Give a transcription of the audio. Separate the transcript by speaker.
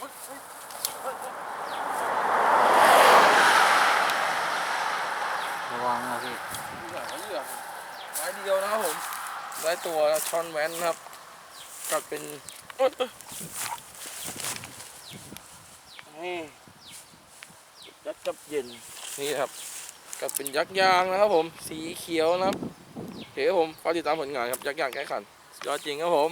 Speaker 1: ระวังนะพี่
Speaker 2: ลือเไม้เดียวนะครับผมได้ตัวชอนแวนครับกลัดเป็นนี่ยักษ์จับเย็นนี่ครับกลัดเป็นยักษ์ยางนะครับผม สีเขียวนะครับเดี๋ยวผมขอกติดตามผลงานครับยักษ์ยางแก้ขันยอดจริงครับผม